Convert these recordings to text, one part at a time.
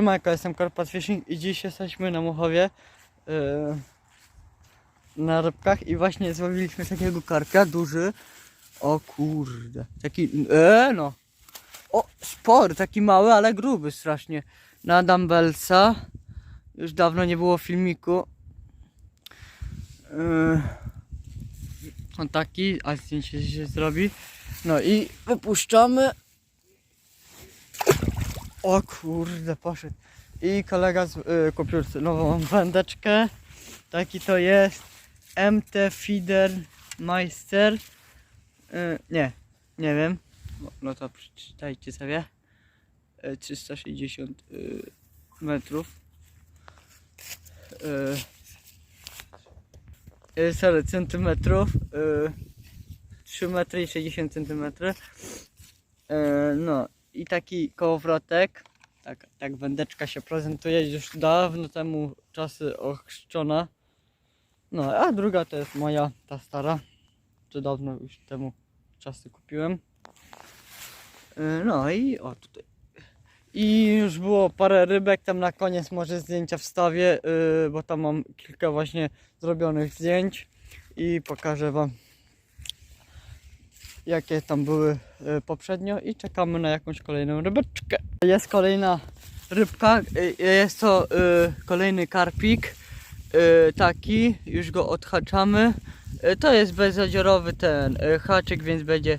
Siemanko, jestem Karpat Fishing i dziś jesteśmy na Mochowie yy, na rybkach i właśnie złowiliśmy takiego karpia, duży. O kurde, taki, e, no. O, spory, taki mały, ale gruby strasznie. Na Dumbbellsa. Już dawno nie było filmiku. Yy, on taki, a zdjęcie się zrobi. No i wypuszczamy. O kurde, poszedł. I kolega z, y, kupił nową wędeczkę. Taki to jest MT Feeder Meister. Y, nie, nie wiem. No, to przeczytajcie sobie. Y, 360 y, metrów. Y, y, sorry, centymetrów. Y, 3 metry i 60 centymetry. Y, no i taki kołowrotek. Tak, tak wędeczka się prezentuje już dawno temu czasy ochrzczona. No, a druga to jest moja, ta stara. Czy dawno już temu czasy kupiłem. Yy, No i o tutaj. I już było parę rybek, tam na koniec może zdjęcia wstawię, yy, bo tam mam kilka właśnie zrobionych zdjęć i pokażę wam jakie tam były y, poprzednio i czekamy na jakąś kolejną rybeczkę. Jest kolejna rybka, y, jest to kolejny karpik, taki, już go odhaczamy. To jest bezzadziorowy ten haczyk, więc będzie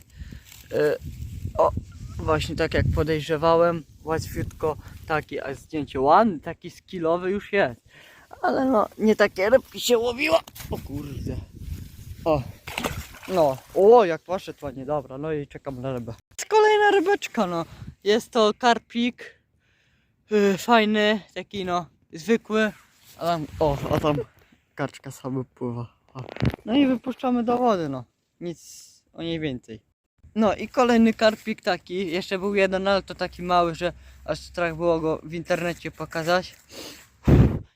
o, właśnie tak jak podejrzewałem, łatwiutko taki, a zdjęcie ładny, taki skillowy już jest. Ale no, nie takie rybki się łowiło. O kurde. O, no, o jak poszedł ładnie, dobra, no i czekam na rybę. Kolejna rybeczka, no. Jest to karpik, yy, fajny, taki no, zwykły. A tam, o, a tam karczka sobie pływa. O. No i wypuszczamy do wody, no. Nic o niej więcej. No i kolejny karpik taki, jeszcze był jeden, ale to taki mały, że aż strach było go w internecie pokazać.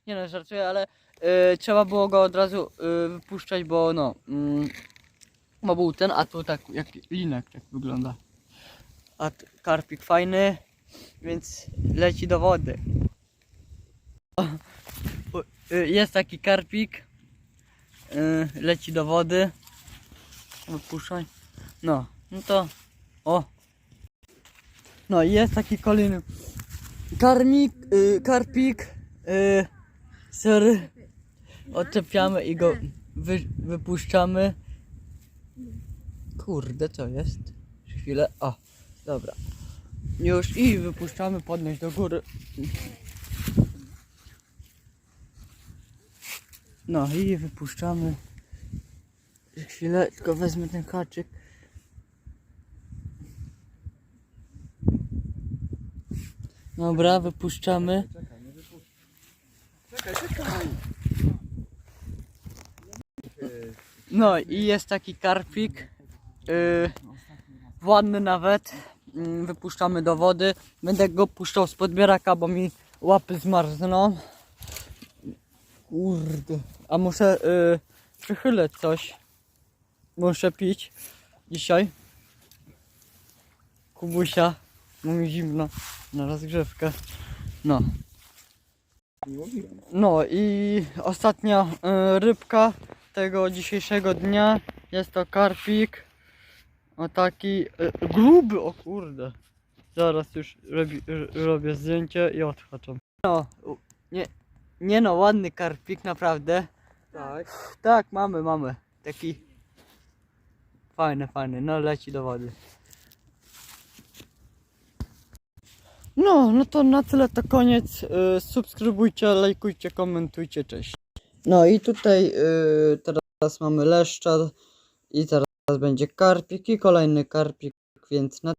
Nie no, żartuję, ale yy, trzeba było go od razu yy, wypuszczać, bo no... Mm, bo był ten, a tu tak jak linek tak wygląda. A karpik fajny, więc leci do wody. Y, Jest taki karpik, y, leci do wody. Wypuszczaj. No, no to o. No i jest taki kolejny karmik, y, karpik. Sorry. Odczepiamy i go wy, wypuszczamy. Kurde, co jest? Chwilę. O, dobra. Już i wypuszczamy, podnieść do góry. No i wypuszczamy. Chwilę, tylko wezmę ten haczyk. Dobra, wypuszczamy. No i jest taki karpik. Yy, ładny nawet. Yy, wypuszczamy do wody. Będę go puszczał z podbieraka, bo mi łapy zmarzną. Kurde. A muszę yy, przychyleć coś. Muszę pić dzisiaj. Kubusia. Bo mi zimno na rozgrzewkę. No. No i ostatnia y, rybka tego dzisiejszego dnia jest to karpik. O taki y, gruby, o kurde. Zaraz już robi, robię zdjęcie i odhaczam. No, nie, nie no, ładny karpik naprawdę. Tak. Tak, mamy, mamy. Taki fajny, fajny. No leci do wody. No, no to na tyle to koniec. Y, subskrybujcie, lajkujcie, komentujcie, cześć. No i tutaj y, teraz mamy leszcza i teraz będzie karpik i kolejny karpik, więc na